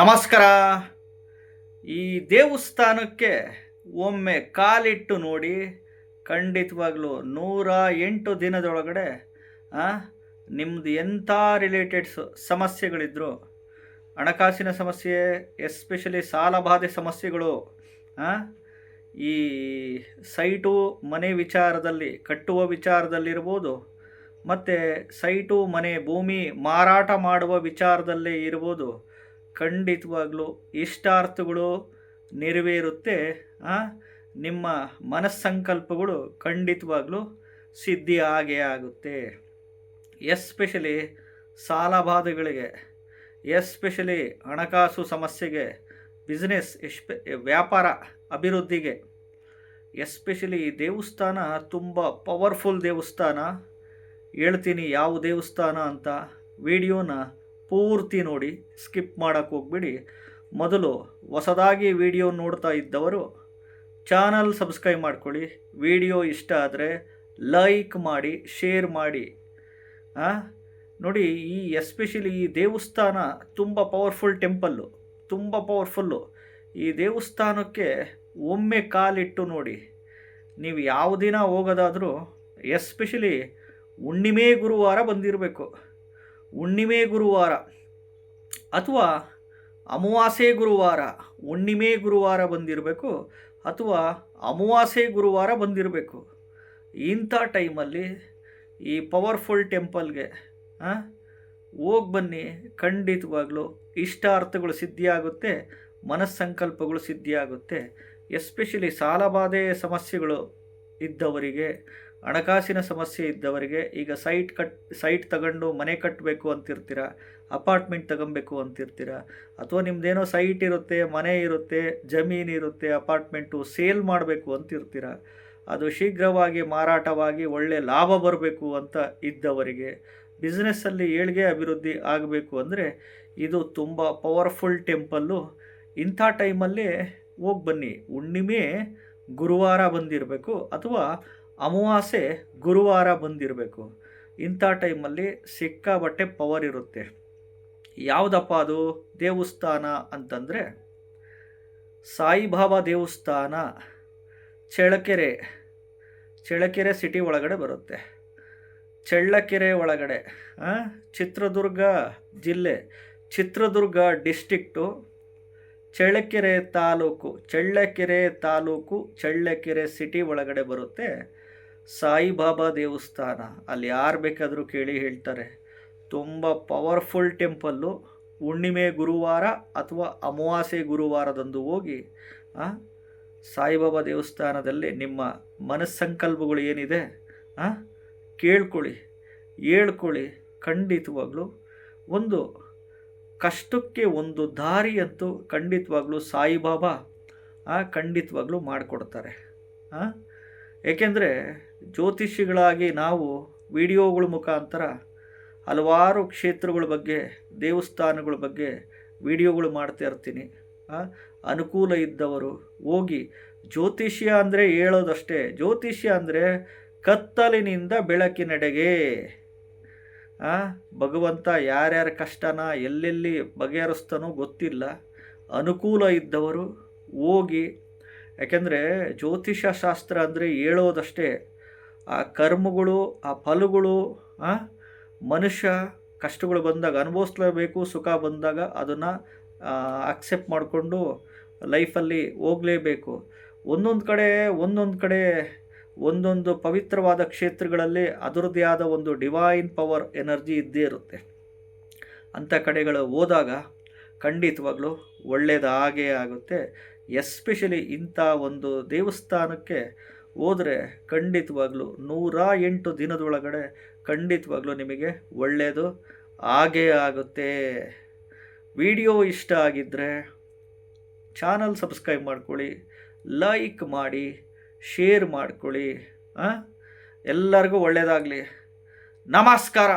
ನಮಸ್ಕಾರ. ಈ ದೇವಸ್ಥಾನಕ್ಕೆ ಒಮ್ಮೆ ಕಾಲಿಟ್ಟು ನೋಡಿ, ಖಂಡಿತವಾಗ್ಲೂ ನೂರ ಎಂಟು ದಿನದೊಳಗಡೆ ನಿಮ್ಮದು ಎಂಥ ರಿಲೇಟೆಡ್ಸ್ ಸಮಸ್ಯೆಗಳಿದ್ರು, ಹಣಕಾಸಿನ ಸಮಸ್ಯೆ ಎಸ್ಪೆಷಲಿ ಸಾಲಬಾಧೆ ಸಮಸ್ಯೆಗಳು ಈ ಸೈಟು ಮನೆ ವಿಚಾರದಲ್ಲಿ, ಕಟ್ಟುವ ವಿಚಾರದಲ್ಲಿರ್ಬೋದು, ಮತ್ತು ಸೈಟು ಮನೆ ಭೂಮಿ ಮಾರಾಟ ಮಾಡುವ ವಿಚಾರದಲ್ಲೇ ಇರ್ಬೋದು ಖಂಡಿತವಾಗ್ಲೂ ಇಷ್ಟಾರ್ಥಗಳು ನೆರವೇರುತ್ತೆ ನಿಮ್ಮ ಮನಸ್ಸಂಕಲ್ಪಗಳು ಖಂಡಿತವಾಗ್ಲೂ ಸಿದ್ಧಿ ಆಗೇ ಆಗುತ್ತೆ. ಎಸ್ಪೆಷಲಿ ಸಾಲಬಾಧೆಗಳಿಗೆ, ಎಸ್ಪೆಷಲಿ ಹಣಕಾಸು ಸಮಸ್ಯೆಗೆ, ಬಿಸ್ನೆಸ್ ಎಸ್ಪೆ, ವ್ಯಾಪಾರ ಅಭಿವೃದ್ಧಿಗೆ, ಎಸ್ಪೆಷಲಿ ಈ ದೇವಸ್ಥಾನ ತುಂಬ ಪವರ್ಫುಲ್ ದೇವಸ್ಥಾನ. ಹೇಳ್ತೀನಿ ಯಾವ ದೇವಸ್ಥಾನ ಅಂತ, ವಿಡಿಯೋನ ಪೂರ್ತಿ ನೋಡಿ, ಸ್ಕಿಪ್ ಮಾಡೋಕ್ಕೆ ಹೋಗ್ಬಿಡಿ. ಮೊದಲು ಹೊಸದಾಗಿ ವಿಡಿಯೋ ನೋಡ್ತಾ ಇದ್ದವರು, ಚಾನಲ್ ಸಬ್ಸ್ಕ್ರೈಬ್ ಮಾಡ್ಕೊಳ್ಳಿ. ವಿಡಿಯೋ ಇಷ್ಟ ಆದರೆ ಲೈಕ್ ಮಾಡಿ, ಶೇರ್ ಮಾಡಿ? ನೋಡಿ, ಈ ಎಸ್ಪೆಷಲಿ ಈ ದೇವಸ್ಥಾನ ತುಂಬ ಪವರ್ಫುಲ್ ಟೆಂಪಲ್ಲು ತುಂಬ ಪವರ್ಫುಲ್ಲು. ಈ ದೇವಸ್ಥಾನಕ್ಕೆ ಒಮ್ಮೆ ಕಾಲಿಟ್ಟು ನೋಡಿ. ನೀವು ಯಾವ ದಿನ ಹೋಗೋದಾದರೂ, ಎಸ್ಪೆಷಲಿ ಹುಣ್ಣಿಮೆ ಗುರುವಾರ ಬಂದಿರಬೇಕು. ಹುಣ್ಣಿಮೆ ಗುರುವಾರ ಅಥವಾ ಅಮಾವಾಸ್ಯೆ ಗುರುವಾರ, ಹುಣ್ಣಿಮೆ ಗುರುವಾರ ಬಂದಿರಬೇಕು ಅಥವಾ ಅಮಾವಾಸ್ಯೆ ಗುರುವಾರ ಬಂದಿರಬೇಕು. ಇಂಥ ಟೈಮಲ್ಲಿ ಈ ಪವರ್ಫುಲ್ ಟೆಂಪಲ್ಗೆ ಹೋಗಿ ಬನ್ನಿ. ಖಂಡಿತವಾಗ್ಲೂ ಇಷ್ಟಾರ್ಥಗಳು ಸಿದ್ಧಿಯಾಗುತ್ತೆ, ಮನಸ್ಸಂಕಲ್ಪಗಳು ಸಿದ್ಧಿಯಾಗುತ್ತೆ. ಎಸ್ಪೆಷಲಿ ಸಾಲಬಾಧೆ ಸಮಸ್ಯೆಗಳು ಇದ್ದವರಿಗೆ ಹಣಕಾಸಿನ ಸಮಸ್ಯೆ ಇದ್ದವರಿಗೆ ಈಗ ಸೈಟ್ ಕಟ್, ಸೈಟ್ ತಗೊಂಡು ಮನೆ ಕಟ್ಟಬೇಕು ಅಂತಿರ್ತೀರ? ಅಪಾರ್ಟ್ಮೆಂಟ್ ತಗೊಬೇಕು ಅಂತಿರ್ತೀರ? ಅಥವಾ ನಿಮ್ಮದೇನೋ ಸೈಟ್ ಇರುತ್ತೆ, ಮನೆ ಇರುತ್ತೆ, ಜಮೀನು ಇರುತ್ತೆ, ಅಪಾರ್ಟ್ಮೆಂಟು ಸೇಲ್ ಮಾಡಬೇಕು ಅಂತಿರ್ತೀರ? ಅದು ಶೀಘ್ರವಾಗಿ ಮಾರಾಟವಾಗಿ ಒಳ್ಳೆ ಲಾಭ ಬರಬೇಕು ಅಂತ ಇದ್ದವರಿಗೆ ಬಿಸ್ನೆಸ್ಸಲ್ಲಿ ಏಳಿಗೆ ಅಭಿವೃದ್ಧಿ ಆಗಬೇಕು ಅಂದರೆ ಇದು ತುಂಬ ಪವರ್ಫುಲ್ ಟೆಂಪಲ್ಲು. ಇಂಥ ಟೈಮಲ್ಲಿ ಹೋಗಿ ಬನ್ನಿ. ಹುಣ್ಣಿಮೆ ಗುರುವಾರ ಬಂದಿರಬೇಕು. ಅಥವಾ ಅಮಾವಾಸ್ಯೆ ಗುರುವಾರ ಬಂದಿರಬೇಕು. ಇಂಥ ಟೈಮಲ್ಲಿ ಸಿಕ್ಕಾಬಟ್ಟೆ ಪವರ್ ಇರುತ್ತೆ. ಯಾವುದಪ್ಪ ಅದು? ದೇವಸ್ಥಾನ ಅಂತಂದರೆ ಸಾಯಿಬಾಬಾ ದೇವಸ್ಥಾನ, ಚಳ್ಳಕೆರೆ. ಚಳ್ಳಕೆರೆ ಸಿಟಿ ಒಳಗಡೆ ಬರುತ್ತೆ. ಚಳ್ಳಕೆರೆ ಒಳಗಡೆ ಚಿತ್ರದುರ್ಗ ಜಿಲ್ಲೆ, ಚಿತ್ರದುರ್ಗ ಡಿಸ್ಟಿಕ್ಟು ಚಳ್ಳಕೆರೆ ತಾಲೂಕು ಚಳ್ಳಕೆರೆ ತಾಲೂಕು, ಚಳ್ಳಕೆರೆ ಸಿಟಿ ಒಳಗಡೆ ಬರುತ್ತೆ. ಸಾಯಿಬಾಬಾ ದೇವಸ್ಥಾನ, ಅಲ್ಲಿ ಯಾರು ಬೇಕಾದರೂ ಕೇಳಿ ಹೇಳ್ತಾರೆ. ತುಂಬ ಪವರ್ಫುಲ್ ಟೆಂಪಲ್ಲು ಹುಣ್ಣಿಮೆ ಗುರುವಾರ ಅಥವಾ ಅಮಾವಾಸ್ಯೆ ಗುರುವಾರದಂದು ಹೋಗಿ ಸಾಯಿಬಾಬಾ ದೇವಸ್ಥಾನದಲ್ಲಿ ನಿಮ್ಮ ಮನಸ್ಸಂಕಲ್ಪಗಳು ಏನಿದೆ ಕೇಳ್ಕೊಳ್ಳಿ, ಹೇಳ್ಕೊಳ್ಳಿ. ಖಂಡಿತವಾಗ್ಲೂ ಒಂದು ಕಷ್ಟಕ್ಕೆ ಒಂದು ದಾರಿ ಅಂತೂ ಖಂಡಿತವಾಗ್ಲೂ ಸಾಯಿಬಾಬಾ ಖಂಡಿತವಾಗ್ಲೂ ಮಾಡಿಕೊಡ್ತಾರೆ ಏಕೆಂದರೆ ಜ್ಯೋತಿಷಿಗಳಾಗಿ ನಾವು ವಿಡಿಯೋಗಳ ಮುಖಾಂತರ ಹಲವಾರು ಕ್ಷೇತ್ರಗಳ ಬಗ್ಗೆ, ದೇವಸ್ಥಾನಗಳ ಬಗ್ಗೆ ವಿಡಿಯೋಗಳು ಮಾಡ್ತಾ ಇರ್ತೀನಿ. ಅನುಕೂಲ ಇದ್ದವರು ಹೋಗಿ ಜ್ಯೋತಿಷ್ಯ ಅಂದರೆ ಹೇಳೋದಷ್ಟೇ. ಜ್ಯೋತಿಷ್ಯ ಅಂದರೆ ಕತ್ತಲಿನಿಂದ ಬೆಳಕಿನಡೆಗೆ. ಭಗವಂತ ಯಾರ್ಯಾರ ಕಷ್ಟನ ಎಲ್ಲೆಲ್ಲಿ ಬಗೆಹರಿಸ್ತಾನೋ ಗೊತ್ತಿಲ್ಲ. ಅನುಕೂಲ ಇದ್ದವರು ಹೋಗಿ, ಯಾಕೆಂದರೆ ಜ್ಯೋತಿಷ ಶಾಸ್ತ್ರ ಅಂದರೆ ಹೇಳೋದಷ್ಟೇ. ಆ ಕರ್ಮಗಳು, ಆ ಫಲಗಳು ಮನುಷ್ಯ ಕಷ್ಟಗಳು ಬಂದಾಗ, ಅನುಭವಿಸ್ಲೇಬೇಕು, ಸುಖ ಬಂದಾಗ ಅದನ್ನು ಅಕ್ಸೆಪ್ಟ್ ಮಾಡಿಕೊಂಡು ಲೈಫಲ್ಲಿ ಹೋಗಲೇಬೇಕು. ಒಂದೊಂದು ಕಡೆ ಒಂದೊಂದು ಕಡೆ, ಒಂದೊಂದು ಪವಿತ್ರವಾದ ಕ್ಷೇತ್ರಗಳಲ್ಲಿ ಅದರದ್ದೇ ಆದ ಒಂದು ಡಿವೈನ್ ಪವರ್ ಎನರ್ಜಿ ಇದ್ದೇ ಇರುತ್ತೆ. ಅಂಥ ಕಡೆಗಳು ಹೋದಾಗ ಖಂಡಿತವಾಗ್ಲೂ ಒಳ್ಳೆಯದಾಗೇ ಆಗುತ್ತೆ. ಎಸ್ಪೆಷಲಿ ಇಂಥ ಒಂದು ದೇವಸ್ಥಾನಕ್ಕೆ ಹೋದರೆ ಖಂಡಿತವಾಗ್ಲೂ ನೂರ ಎಂಟು ದಿನದೊಳಗಡೆ ಖಂಡಿತವಾಗ್ಲೂ ನಿಮಗೆ ಒಳ್ಳೆಯದು. ಆಗೇ ಆಗುತ್ತೆ. ವಿಡಿಯೋ ಇಷ್ಟ ಆಗಿದ್ದರೆ ಚಾನಲ್ ಸಬ್ಸ್ಕ್ರೈಬ್ ಮಾಡ್ಕೊಳ್ಳಿ, ಲೈಕ್ ಮಾಡಿ, ಶೇರ್ ಮಾಡ್ಕೊಳ್ಳಿ? ಎಲ್ಲರಿಗೂ ಒಳ್ಳೆಯದಾಗಲಿ. ನಮಸ್ಕಾರ.